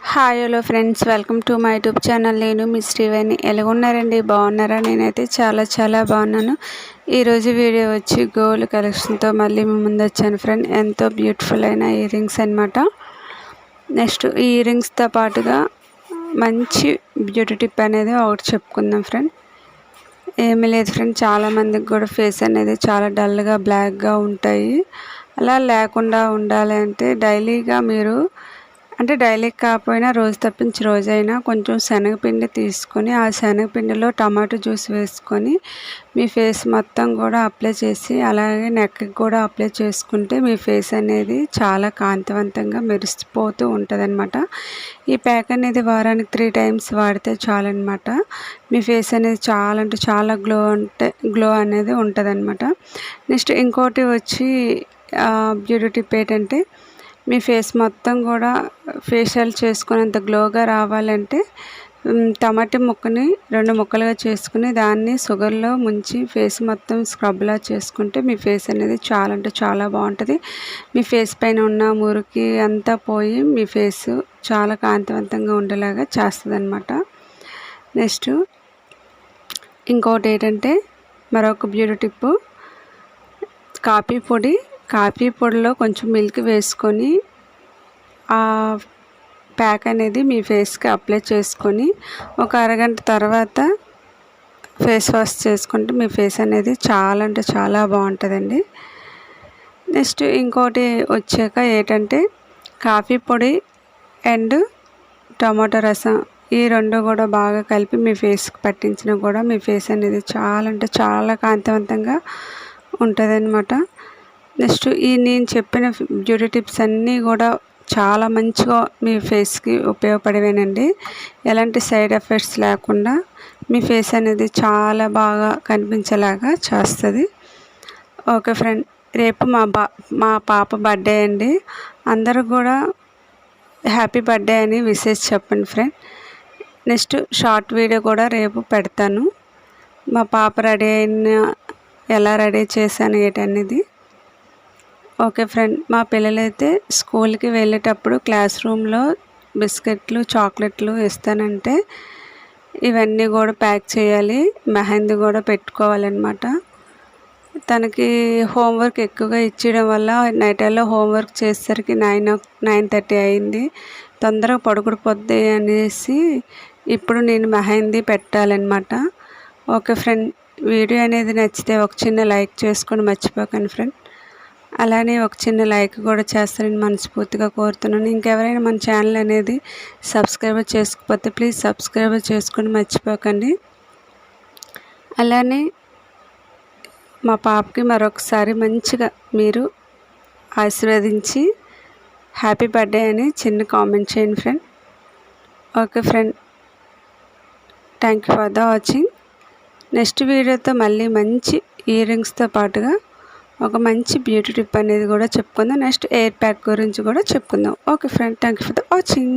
Hi hello friends welcome to my YouTube channel నేను మీ శ్రీవేణి. ఎలాగున్నారండి? బాగున్నారా? నేనైతే చాలా చాలా బాగున్నాను. ఈరోజు వీడియో వచ్చి గోల్డ్ కలెక్షన్తో మళ్ళీ మీ ముందు వచ్చాను ఫ్రెండ్ ఎంతో బ్యూటిఫుల్ అయిన ఇయర్ రింగ్స్ అనమాట నెక్స్ట్ ఈ ఇయర్ రింగ్స్తో పాటుగా మంచి బ్యూటీ టిప్ అనేది ఒకటి చెప్పుకుందాం ఫ్రెండ్ ఏమీ లేదు ఫ్రెండ్ చాలామందికి కూడా ఫేస్ అనేది చాలా డల్గా బ్లాక్గా ఉంటాయి. అలా లేకుండా ఉండాలి అంటే డైలీగా మీరు అంటే డైలీ కాకపోయినా రోజు తప్పించి రోజైనా కొంచెం శనగపిండి తీసుకొని ఆ శనగపిండిలో టమాటో జ్యూస్ వేసుకొని మీ ఫేస్ మొత్తం కూడా అప్లై చేసి అలాగే నెక్కి కూడా అప్లై చేసుకుంటే మీ ఫేస్ అనేది చాలా కాంతివంతంగా మెరిసిపోతూ ఉంటుందన్నమాట. ఈ ప్యాక్ అనేది వారానికి త్రీ టైమ్స్ వాడితే చాలన్నమాట. మీ ఫేస్ అనేది చాలా అంటే చాలా గ్లో అంటే గ్లో అనేది ఉంటుంది అనమాట నెక్స్ట్ ఇంకోటి వచ్చి బ్యూటీ టిప్ ఏంటంటే మీ ఫేస్ మొత్తం కూడా ఫేషియల్ చేసుకునేంత గ్లోగా రావాలంటే టమాటా ముక్కని రెండు ముక్కలుగా చేసుకుని దాన్ని షుగర్లో ముంచి ఫేస్ మొత్తం స్క్రబ్లా చేసుకుంటే మీ ఫేస్ అనేది చాలా అంటే చాలా బాగుంటుంది. మీ ఫేస్ పైన ఉన్న మురికి అంతా పోయి మీ ఫేస్ చాలా కాంతివంతంగా ఉండేలాగా చేస్తుంది అనమాట నెక్స్ట్ ఇంకోటి ఏంటంటే మరొక బ్యూటీ టిప్పు కాఫీ పొడి. కాఫీ పొడిలో కొంచెం మిల్క్ వేసుకొని ఆ ప్యాక్ అనేది మీ ఫేస్కి అప్లై చేసుకొని ఒక అరగంట తర్వాత ఫేస్ వాష్ చేసుకుంటే మీ ఫేస్ అనేది చాలా అంటే చాలా బాగుంటుందండి. నెక్స్ట్ ఇంకోటి వచ్చాక ఏంటంటే కాఫీ పొడి అండ్ టమాటో రసం ఈ రెండు కూడా బాగా కలిపి మీ ఫేస్కి పట్టించినా కూడా మీ ఫేస్ అనేది చాలా అంటే చాలా కాంతివంతంగా ఉంటుంది నెక్స్ట్ ఈ నేను చెప్పిన బ్యూటీ టిప్స్ అన్నీ కూడా చాలా మంచిగా మీ ఫేస్కి ఉపయోగపడేవేనండి. ఎలాంటి సైడ్ ఎఫెక్ట్స్ లేకుండా మీ ఫేస్ అనేది చాలా బాగా కనిపించేలాగా చేస్తుంది. ఓకే ఫ్రెండ్ రేపు మా బా మా పాప బర్త్డే అండి. అందరూ కూడా హ్యాపీ బర్త్డే అని విషెస్ చెప్పండి ఫ్రెండ్. నెక్స్ట్ షార్ట్ వీడియో కూడా రేపు పెడతాను. మా పాప రెడీ అయిన ఎలా రెడీ చేశాను ఏంటనేది ఓకే ఫ్రెండ్. మా పిల్లలైతే స్కూల్కి వెళ్ళేటప్పుడు క్లాస్ రూమ్లో బిస్కెట్లు చాక్లెట్లు ఇస్తానంటే ఇవన్నీ కూడా ప్యాక్ చేయాలి. మెహందీ కూడా పెట్టుకోవాలన్నమాట. తనకి హోంవర్క్ ఎక్కువగా ఇచ్చడం వల్ల నైట్ అలా హోంవర్క్ చేసేసరికి నైన్ నైన్ థర్టీ అయింది. తొందరగా పడుకుడిపోద్ది అనేసి ఇప్పుడు నేను మెహందీ పెట్టాలన్నమాట. Okay friend. వీడియో అనేది నచ్చితే ఒక చిన్న లైక్ చేసుకొని మర్చిపోకండి ఫ్రెండ్. అలానే ఒక చిన్న లైక్ కూడా చేస్తారని మనస్ఫూర్తిగా కోరుతున్నాను. ఇంకెవరైనా మన ఛానల్ అనేది సబ్స్క్రైబ్ చేసుకోకపోతే ప్లీజ్ సబ్స్క్రైబ్ చేసుకుని మర్చిపోకండి. అలానే మా పాపకి మరొకసారి మంచిగా మీరు ఆశీర్వదించి హ్యాపీ బర్త్డే అని చిన్న కామెంట్ చేయండి friend. Okay friend. Thank you for the watching. Next వీడియోతో మళ్ళీ మంచి ఇయర్ రింగ్స్తో పాటుగా ఒక మంచి బ్యూటీ టిప్ అనేది కూడా చెప్పుకుందాం. నెక్స్ట్ ఎయిర్ ప్యాక్ గురించి కూడా చెప్పుకుందాం. Okay friend thank you for the watching